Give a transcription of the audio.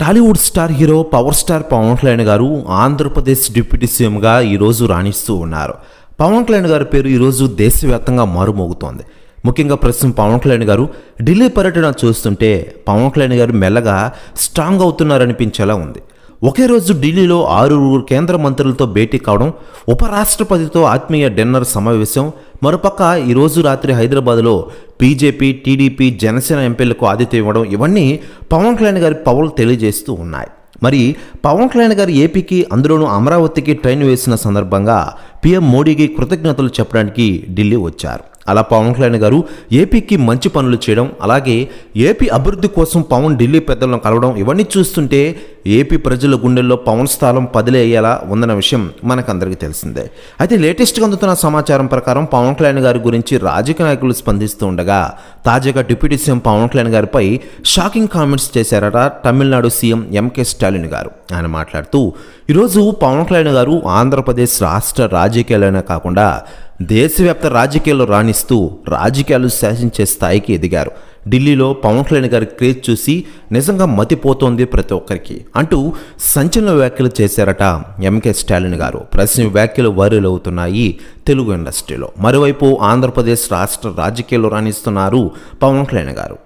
Tollywood star hero power star Pawan Kalyan garu Andhra Pradesh deputy సీఎంగా ఈరోజు రాణిస్తూ ఉన్నారు. పవన్ కళ్యాణ్ గారి పేరు ఈరోజు దేశవ్యాప్తంగా మారుమోగుతోంది. ముఖ్యంగా ప్రస్తుతం పవన్ కళ్యాణ్ గారు ఢిల్లీ పర్యటన చూస్తుంటే పవన్ కళ్యాణ్ గారు మెల్లగా స్ట్రాంగ్ అవుతున్నారనిపించేలా ఉంది. ఒకే రోజు ఢిల్లీలో ఆరుగురు కేంద్ర మంత్రులతో భేటీ కావడం ఉపరాష్ట్రపతితో ఆత్మీయ డిన్నర్ సమావేశం మరోపక్క ఈరోజు రాత్రి హైదరాబాద్లో బీజేపీ టీడీపీ జనసేన ఎంపీలకు ఆదిత్యం ఇవ్వడం ఇవన్నీ పవన్ కళ్యాణ్ గారి పవన్ తెలియజేస్తూ ఉన్నాయి. మరి పవన్ కళ్యాణ్ గారు ఏపీకి అందులోనూ అమరావతికి ట్రైన్ వేసిన సందర్భంగా పీఎం మోడీకి కృతజ్ఞతలు చెప్పడానికి ఢిల్లీ వచ్చారు. అలా పవన్ కళ్యాణ్ గారు ఏపీకి మంచి పనులు చేయడం అలాగే ఏపీ అభివృద్ధి కోసం పవన్ ఢిల్లీ పెద్దలను కలవడం ఇవన్నీ చూస్తుంటే ఏపీ ప్రజల గుండెల్లో పవన్ స్థానం పదిలే అయ్యేలా ఉందన్న విషయం మనకందరికీ తెలిసిందే. అయితే లేటెస్ట్గా అందుతున్న సమాచారం ప్రకారం పవన్ కళ్యాణ్ గారి గురించి రాజకీయ నాయకులు స్పందిస్తూ ఉండగా తాజాగా డిప్యూటీ సీఎం పవన్ కళ్యాణ్ గారిపై షాకింగ్ కామెంట్స్ చేశారట తమిళనాడు సీఎం ఎంకే స్టాలిన్ గారు. ఆయన మాట్లాడుతూ ఈరోజు పవన్ కళ్యాణ్ గారు ఆంధ్రప్రదేశ్ రాష్ట్ర రాజకీయాలైనా కాకుండా దేశవ్యాప్త రాజకీయాల్లో రాణిస్తూ రాజకీయాలు శాసించే స్థాయికి ఎదిగారు. ఢిల్లీలో పవన్ కళ్యాణ్ గారి క్రేజ్ చూసి నిజంగా మతిపోతోంది ప్రతి ఒక్కరికి అంటూ సంచలన వ్యాఖ్యలు చేశారట ఎంకే స్టాలిన్ గారు. ప్రశ్న వ్యాఖ్యలు వైరల్ అవుతున్నాయి తెలుగు ఇండస్ట్రీలో. మరోవైపు ఆంధ్రప్రదేశ్ రాష్ట్ర రాజకీయాల్లో రాణిస్తున్నారు పవన్ కళ్యాణ్ గారు.